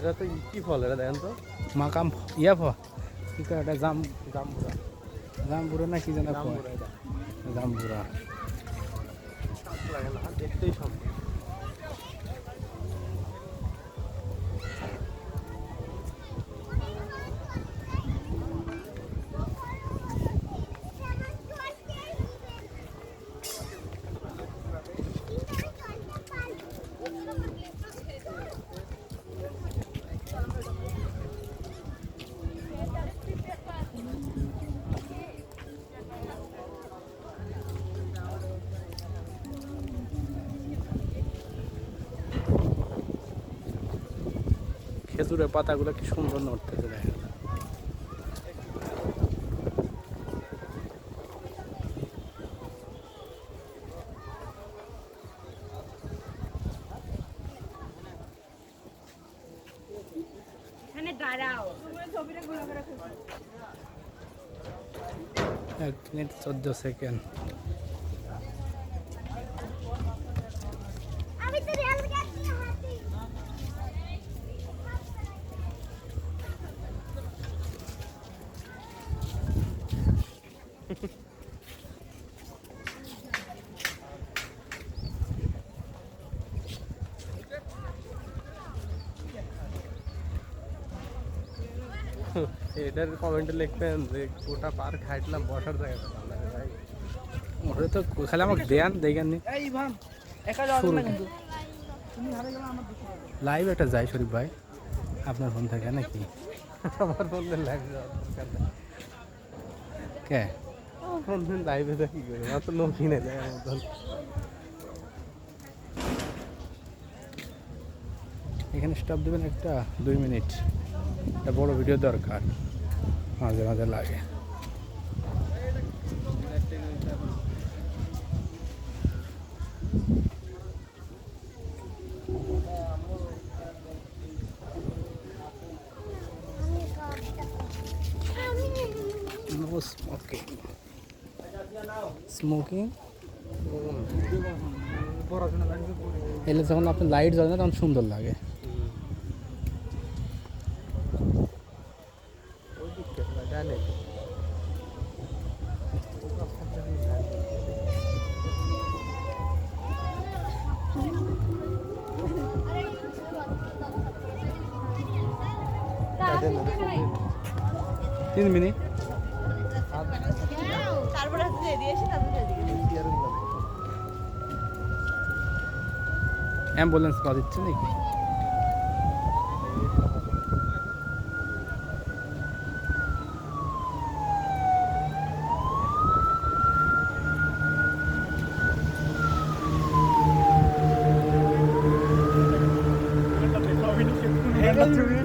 এটা তো কি ফল? এটা দেখেন তো। মাকাম ইয়া ফল? কি কয় এটা? জাম জামবুরা। জামবুরা না কি জানা জামবুরা লাগে দেখতেই সব। খেজুরের পাতাগুলো কি সুন্দর নড়তেছে এখানে দাঁড়াও। এক মিনিট চোদ্দ সেকেন্ড। এটার কমেন্টে লিখবেন যে গোটা পার্ক হাঁটলাম বসার জায়গা পেলাম না ভাই। ওটা তো খালি আমাকে দেন দেখেন নি। এই ভান একা যাওয়া না কিন্তু। তুমি হারে গেলে আমার দুঃখ হবে। লাইভ একটা যায় শরীফ ভাই। আপনার ফোন থাকে নাকি? আমার বললে লাইভ কে? দিন লাইভে কি করি আমার তো লোক কিনে দেয় আমার মতন এখানে স্টপ দেবেন একটা দুই মিনিট। একটা বড় ভিডিও দরকার মাঝে মাঝে লাগে নো স্মোকিং স্মোকিং পড়াশোনা লাগবে পড়ে এলে যখন আপনি লাইট জ্বলে না তখন সুন্দর লাগে গুলো দেখো। অ্যাম্বুলেন্স পাওয়া দিচ্ছে নাকি এই